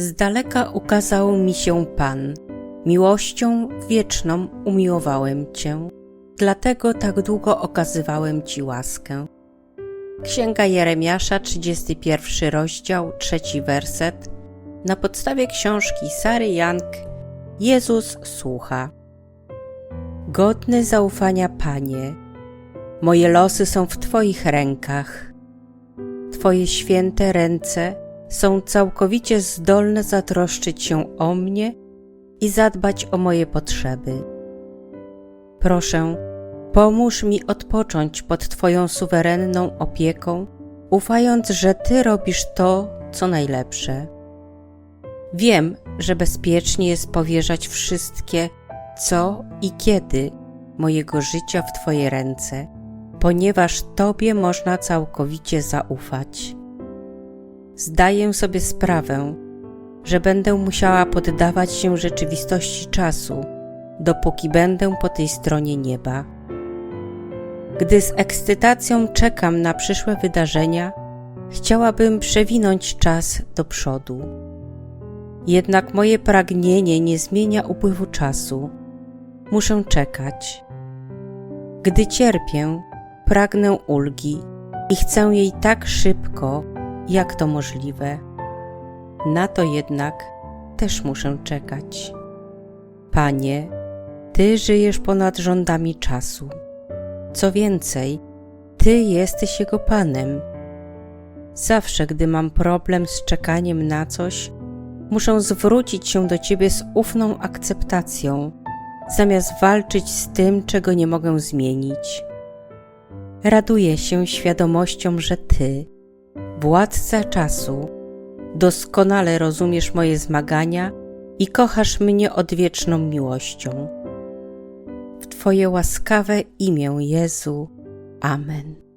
Z daleka ukazał mi się Pan, miłością wieczną umiłowałem Cię, dlatego tak długo okazywałem Ci łaskę. Księga Jeremiasza, 31 rozdział, trzeci werset. Na podstawie książki Sary Young Jezus słucha. Godny zaufania, Panie, moje losy są w Twoich rękach. Twoje święte ręce są całkowicie zdolne zatroszczyć się o mnie i zadbać o moje potrzeby. Proszę, pomóż mi odpocząć pod Twoją suwerenną opieką, ufając, że Ty robisz to, co najlepsze. Wiem, że bezpiecznie jest powierzać wszystkie, co i kiedy mojego życia w Twoje ręce, ponieważ Tobie można całkowicie zaufać. Zdaję sobie sprawę, że będę musiała poddawać się rzeczywistości czasu, dopóki będę po tej stronie nieba. Gdy z ekscytacją czekam na przyszłe wydarzenia, chciałabym przewinąć czas do przodu. Jednak moje pragnienie nie zmienia upływu czasu. Muszę czekać. Gdy cierpię, pragnę ulgi i chcę jej tak szybko, jak to możliwe. Na to jednak też muszę czekać. Panie, Ty żyjesz ponad rządami czasu. Co więcej, Ty jesteś Jego Panem. Zawsze, gdy mam problem z czekaniem na coś, muszę zwrócić się do Ciebie z ufną akceptacją, zamiast walczyć z tym, czego nie mogę zmienić. Raduję się świadomością, że Ty, władca czasu, doskonale rozumiesz moje zmagania i kochasz mnie odwieczną miłością. W Twoje łaskawe imię Jezu. Amen.